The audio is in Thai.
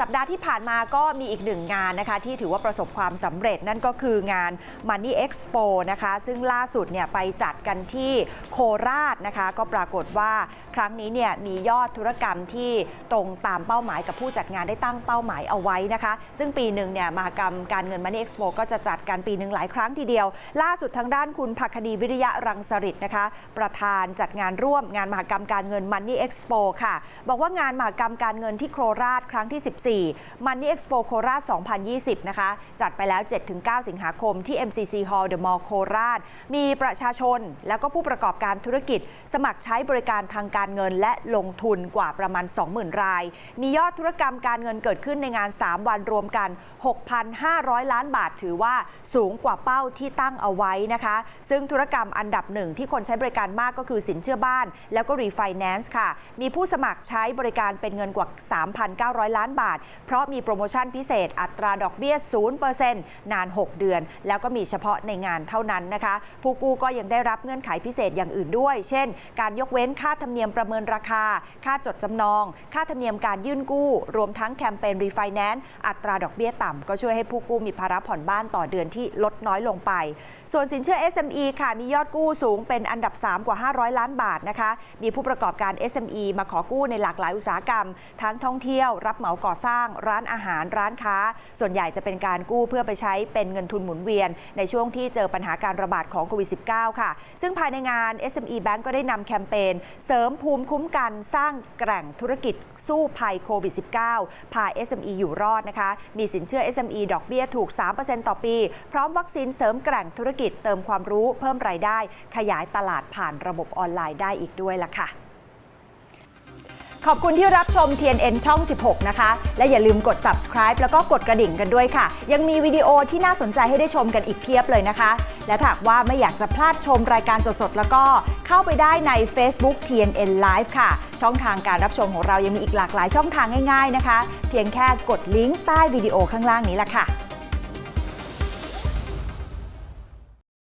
สัปดาห์ที่ผ่านมาก็มีอีกหนึ่งงานนะคะที่ถือว่าประสบความสำเร็จนั่นก็คืองาน Money Expo นะคะ ซึ่งล่าสุดเนี่ยไปจัดกันที่โคราชนะคะ ก็ปรากฏว่าครั้งนี้เนี่ยมียอดธุรกรรมที่ตรงตามเป้าหมายกับผู้จัดงานได้ตั้งเป้าหมายเอาไว้นะคะ ซึ่งปีหนึ่งเนี่ยมหกรรมการเงิน Money Expo ก็จะจัดกันปีหนึ่งหลายครั้งทีเดียว ล่าสุดทางด้านคุณภักคดีวิริยะรังสฤษนะคะ ประธานจัดงานร่วมงานมหกรรมการเงิน Money Expo ค่ะ บอกว่างานมหกรรมการเงินที่โคราชครั้งที่ 14 Money Expo โคราช 2020 นะคะ จัดไปแล้ว 7-9 สิงหาคมที่ MCC Hall The Mall โคราช มีประชาชนแล้วก็ผู้ประกอบการธุรกิจ สมัครใช้บริการทางการเงินและลงทุนกว่าประมาณ 20,000 ราย มียอดธุรกรรมการเงินเกิดขึ้นในงาน 3 วันรวมกัน 6,500 ล้านบาทถือว่าสูงกว่าเป้าที่ตั้งเอาไว้นะคะ ซึ่งธุรกรรมอันดับหนึ่งที่คนใช้บริการมากก็คือสินเชื่อบ้าน แล้วก็รีไฟแนนซ์ค่ะ มีผู้สมัครใช้บริการเป็นเงินกว่า 3,900 ล้านบาทเพราะมีโปรโมชั่นพิเศษอัตราดอกเบี้ย 0%นาน 6 เดือน แล้วก็มีเฉพาะในงานเท่านั้นนะคะ ผู้กู้ก็ยังได้รับเงื่อนไขพิเศษอย่างอื่นด้วย เช่น การยกเว้นค่าธรรมเนียมประเมินราคา ค่าจดจำนอง ค่าธรรมเนียมการยื่นกู้ รวมทั้งแคมเปญรีไฟแนนซ์อัตราดอกเบี้ยต่ำก็ช่วยให้ผู้กู้มีภาระผ่อนบ้านต่อเดือนที่ลดน้อยลงไป ส่วนสินเชื่อ SME ค่ะมียอดกู้สูงเป็นอันดับ 3 กว่า 500 ล้านบาทนะคะ มีผู้ประกอบการ SME มาขอกู้ในหลากหลายอุตสาหกรรม ทั้งท่องเที่ยวรับเหมาก่อสร้างร้านอาหารร้านค้า ส่วนใหญ่จะเป็นการกู้เพื่อไปใช้เป็นเงินทุนหมุนเวียน ในช่วงที่เจอปัญหาการระบาดของโควิด -19 ค่ะ ซึ่งภายในงาน SME Bank ก็ได้นำแคมเปญเสริมภูมิคุ้มกันสร้างแกร่งธุรกิจสู้ภัยโควิด -19 พา SME อยู่รอดนะคะ มีสินเชื่อ SME ดอกเบี้ยถูก 3%ต่อปี พร้อมวัคซีนเสริมแกร่งธุรกิจเติมความรู้เพิ่มรายได้ ขยายตลาดผ่านระบบออนไลน์ได้อีกด้วยล่ะค่ะ ขอบคุณที่รับชม TNN ช่อง 16 นะคะ และอย่าลืมกด subscribe แล้วก็กดกระดิ่งกันด้วยค่ะ ยังมีวิดีโอที่น่าสนใจให้ได้ชมกันอีกเพียบเลยนะคะ และถ้าหากว่าไม่อยากจะพลาดชมรายการสดๆ แล้วก็เข้าไปได้ใน Facebook TNN Live ค่ะ ช่องทางการรับชมของเรายังมีอีกหลากหลายช่องทางง่ายๆนะคะ เพียงแค่กดลิงก์ใต้วิดีโอข้างล่างนี้ละค่ะ